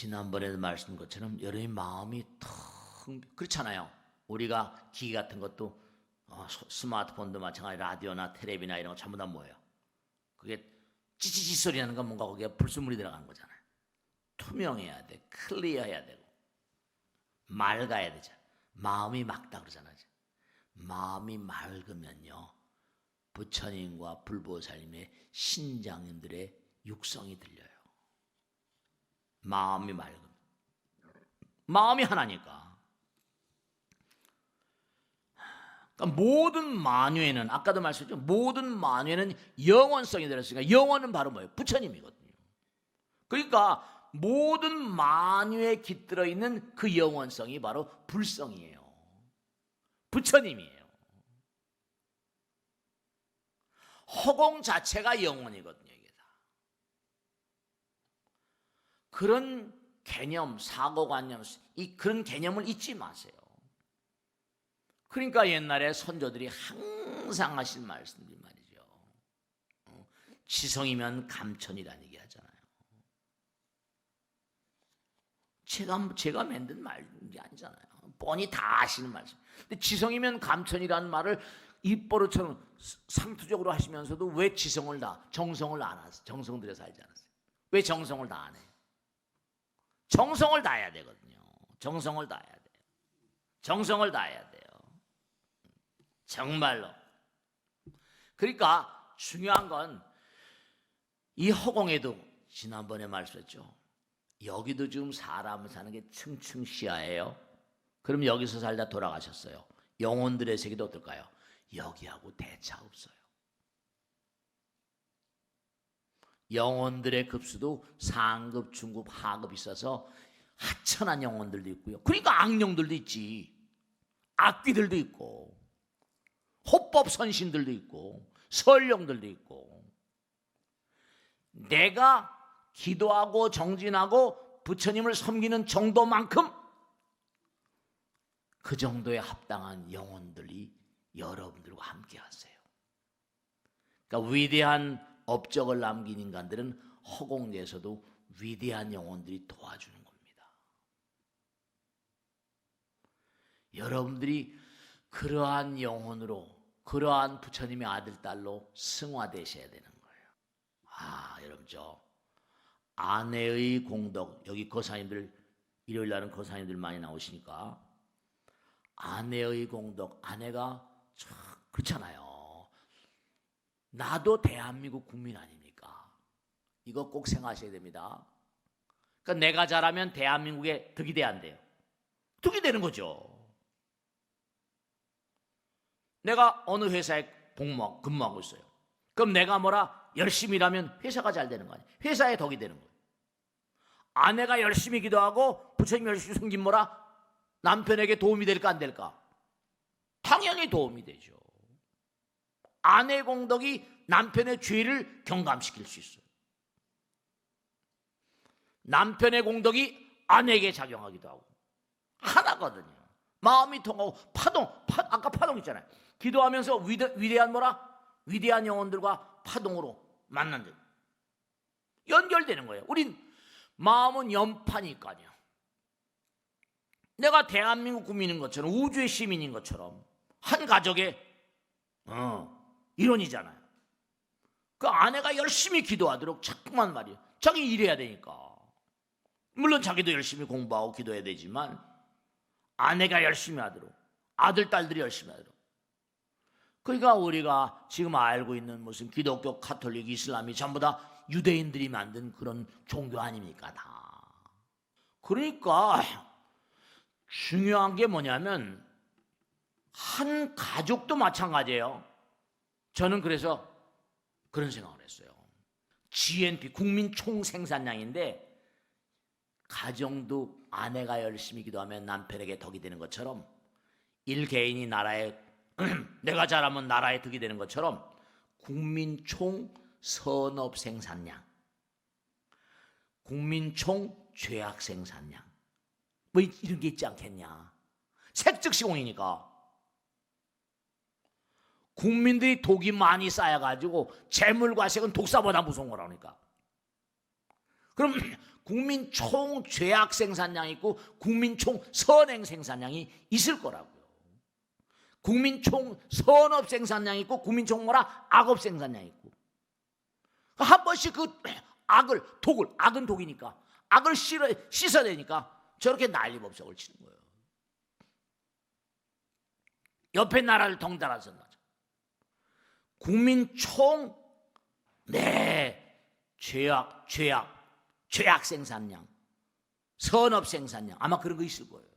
지난번에도 말씀 것처럼 여러분의 마음이 텅 그렇잖아요. 우리가 기기 같은 것도 어, 소- 스마트폰도 마찬가지 라디오나 텔레비나 이런 거 전부 다 뭐예요? 그게 찌찌찌 소리 나는 건 뭔가 거기에 불순물이 들어가는 거잖아요. 투명해야 돼, 클리어해야 되고 맑아야 되죠. 마음이 맑다 그러잖아요. 마음이 맑으면요 부처님과 불보살님의 신장님들의 육성이 들려요. 마음이 맑음. 마음이 하나니까. 그러니까 모든 만유에는 아까도 말씀드렸죠. 모든 만유에는 영원성이 들었으니까 영원은 바로 뭐예요? 부처님이거든요. 그러니까 모든 만유에 깃들어 있는 그 영원성이 바로 불성이에요. 부처님이에요. 허공 자체가 영원이거든요. 이게 다. 그런 개념, 사고관념, 이 그런 개념을 잊지 마세요. 그러니까 옛날에 선조들이 항상 하신 말씀들이 말이죠. 어, 지성이면 감천이라는 얘기 하잖아요. 제가 제가 만든 말이 아니잖아요. 뻔히 다 아시는 말씀. 근데 지성이면 감천이라는 말을 입버릇처럼 상투적으로 하시면서도 왜 지성을 다 정성을 안 하세요? 정성 들여서 하지 않았어요. 왜 정성을 다 안 해요? 정성을 다해야 되거든요. 정성을 다해야 돼요. 정성을 다해야 돼요. 정말로. 그러니까 중요한 건 이 허공에도 지난번에 말씀했죠. 여기도 지금 사람을 사는 게 층층 시야예요. 그럼 여기서 살다 돌아가셨어요. 영혼들의 세계도 어떨까요? 여기하고 대차 없어요. 영혼들의 급수도 상급, 중급, 하급 있어서 하천한 영혼들도 있고요. 그러니까 악령들도 있지. 악귀들도 있고, 호법 선신들도 있고, 설령들도 있고. 내가 기도하고 정진하고 부처님을 섬기는 정도만큼 그 정도에 합당한 영혼들이 여러분들과 함께 하세요. 그러니까 위대한 업적을 남긴 인간들은 허공에서도 위대한 영혼들이 도와주는 겁니다. 여러분들이 그러한 영혼으로 그러한 부처님의 아들 딸로 승화되셔야 되는 거예요. 아, 여러분 저 아내의 공덕 여기 거사님들 일요일 날은 거사님들 많이 나오시니까 아내의 공덕 아내가 참 그렇잖아요. 나도 대한민국 국민 아닙니까? 이거 꼭 생각하셔야 됩니다. 그러니까 내가 잘하면 대한민국에 득이 돼야 안 돼요. 득이 되는 거죠. 내가 어느 회사에 복무 근무하고 있어요. 그럼 내가 뭐라 열심히 일하면 회사가 잘 되는 거 아니에요? 회사에 덕이 되는 거예요. 아내가 열심히 기도하고 부처님 열심히 숨긴 뭐라 남편에게 도움이 될까 안 될까? 당연히 도움이 되죠. 아내 공덕이 남편의 죄를 경감시킬 수 있어요. 남편의 공덕이 아내에게 작용하기도 하고 하나거든요. 마음이 통하고 파동, 파, 아까 파동 있잖아요. 기도하면서 위대, 위대한 뭐라 위대한 영혼들과 파동으로 만난다. 연결되는 거예요. 우린 마음은 연파니까요. 내가 대한민국 국민인 것처럼 우주의 시민인 것처럼 한 가족의 어, 일원이잖아요. 그 아내가 열심히 기도하도록 자꾸만 말이에요. 자기 일해야 되니까. 물론 자기도 열심히 공부하고 기도해야 되지만 아내가 열심히 하도록 아들 딸들이 열심히 하도록. 그러니까 우리가 지금 알고 있는 무슨 기독교, 카톨릭, 이슬람이 전부 다 유대인들이 만든 그런 종교 아닙니까 다. 그러니까 중요한 게 뭐냐면 한 가족도 마찬가지예요. 저는 그래서 그런 생각을 했어요. GNP 국민 총 생산량인데 가정도 아내가 열심히 기도하면 남편에게 덕이 되는 것처럼 일 개인이 나라에 내가 잘하면 나라에 덕이 되는 것처럼 국민 총 선업 생산량, 국민 총 죄악 생산량 뭐 이- 이런 게 있지 않겠냐? 색즉 시공이니까 국민들이 독이 많이 쌓여가지고 재물과색은 독사보다 무서운 거라니까. 그럼 국민 총 죄악 생산량이 있고 국민 총 선행 생산량이 있을 거라고요. 국민 총 선업 생산량이 있고 국민 총 뭐라 악업 생산량이 있고 한 번씩 그 악을 독을 악은 독이니까 악을 씻어, 씻어야 되니까 저렇게 난리법석을 치는 거예요. 옆에 나라를 덩달아서. 국민 총 네, 죄악, 죄악, 죄악 생산량, 선업 생산량 아마 그런 거 있을 거예요.